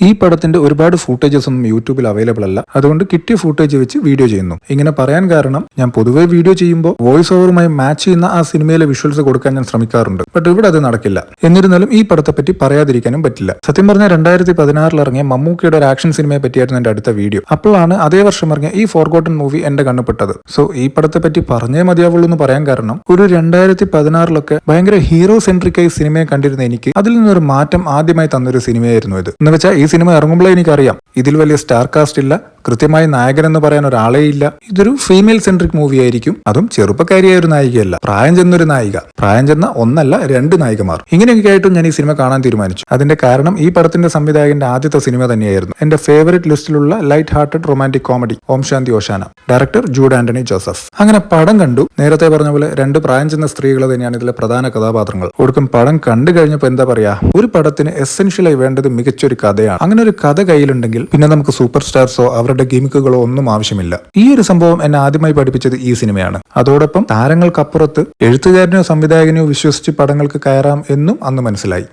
ഈ പടത്തിന്റെ ഒരുപാട് ഫൂട്ടേജസ് ഒന്നും യൂട്യൂബിൽ അവൈലബിൾ അല്ല. അതുകൊണ്ട് കിട്ടിയ ഫൂട്ടേജ് വെച്ച് വീഡിയോ ചെയ്യുന്നു. ഇങ്ങനെ പറയാൻ കാരണം ഞാൻ പൊതുവെ വീഡിയോ ചെയ്യുമ്പോൾ വോയിസ് ഓവറുമായി മാച്ച് ചെയ്യുന്ന ആ സിനിമയിലെ വിഷ്വൽസ് കൊടുക്കാൻ ഞാൻ ശ്രമിക്കാറുണ്ട്. ബട്ട് ഇവിടെ അത് നടക്കില്ല. എന്നിരുന്നാലും ഈ പടത്തെ പറ്റി പറയാതിരിക്കാനും പറ്റില്ല. സത്യം പറഞ്ഞാൽ രണ്ടായിരത്തി പതിനാറിൽ ഇറങ്ങിയ മമ്മൂക്കയുടെ ഒരു ആക്ഷൻ സിനിമയെ പറ്റിയായിരുന്നു എന്റെ അടുത്ത വീഡിയോ അപ്പോഴാണ് അതേ വർഷം ഇറങ്ങിയ ഈ ഫോർഗോട്ടൺ മൂവി എന്റെ കണ്ണുപെട്ടത് സോ ഈ പടത്തെ പറ്റി പറഞ്ഞേ മതിയാവുള്ളൂ എന്ന് പറയാൻ കാരണം ഒരു രണ്ടായിരത്തി പതിനാറിലൊക്കെ ഭയങ്കര ഹീറോ സെൻട്രിക് ആയി സിനിമയെ കണ്ടിരുന്ന എനിക്ക് അതിൽ നിന്നൊരു മാറ്റം ആദ്യമായി തന്നൊരു സിനിമയായിരുന്നു ഇത്. എന്ന് വെച്ചാൽ ഈ സിനിമ ഇറങ്ങുമ്പോഴേ എനിക്കറിയാം. ഇതിൽ വലിയ സ്റ്റാർ കാസ്റ്റ് ഇല്ല കൃത്യമായി നായകൻ എന്ന് പറയാൻ ഒരാളേ ഇല്ല ഇതൊരു ഫീമെയിൽ സെൻട്രിക് മൂവി ആയിരിക്കും. അതും ചെറുപ്പക്കാരിയായ ഒരു നായികയല്ല. പ്രായം ചെന്നൊരു നായിക. പ്രായം ചെന്ന ഒന്നല്ല രണ്ട് നായികമാർ. ഇങ്ങനെയൊക്കെ ആയിട്ടും ഞാൻ ഈ സിനിമ കാണാൻ തീരുമാനിച്ചു. അതിന്റെ കാരണം ഈ പടത്തിന്റെ സംവിധായകന്റെ ആദ്യത്തെ സിനിമ തന്നെയായിരുന്നു. എന്റെ ഫേവറേറ്റ് ലിസ്റ്റിലുള്ള light hearted romantic comedy Om Shanti Oshana. Director Jude Antony Joseph. അങ്ങനെ പടം കണ്ടു. നേരത്തെ പറഞ്ഞ പോലെ രണ്ട് പ്രായം ചെന്ന സ്ത്രീകൾ തന്നെയാണ് ഇതിലെ പ്രധാന കഥാപാത്രങ്ങൾ. ഒടുക്കം പടം കണ്ടു കഴിഞ്ഞപ്പോൾ എന്താ പറയാ ഒരു പടത്തിന് എസെൻഷ്യലായി വേണ്ടത് മികച്ചൊരു കഥയാണ്. അങ്ങനെ ഒരു കഥ കയ്യിലുണ്ടെങ്കിൽ പിന്നെ നമുക്ക് സൂപ്പർ സ്റ്റാർസോ അവരുടെ ഗിമിക്കുകളോ ഒന്നും ആവശ്യമില്ല. ഈ ഒരു സംഭവം എന്നെ ആദ്യമായി പഠിപ്പിച്ചത് ഈ സിനിമയാണ്. അതോടൊപ്പം താരങ്ങൾക്കപ്പുറത്ത് എഴുത്തുകാരനെയോ സംവിധായകനെയോ വിശ്വസിച്ച് പടങ്ങൾക്ക് കയറാം എന്നും അന്ന് മനസ്സിലായി.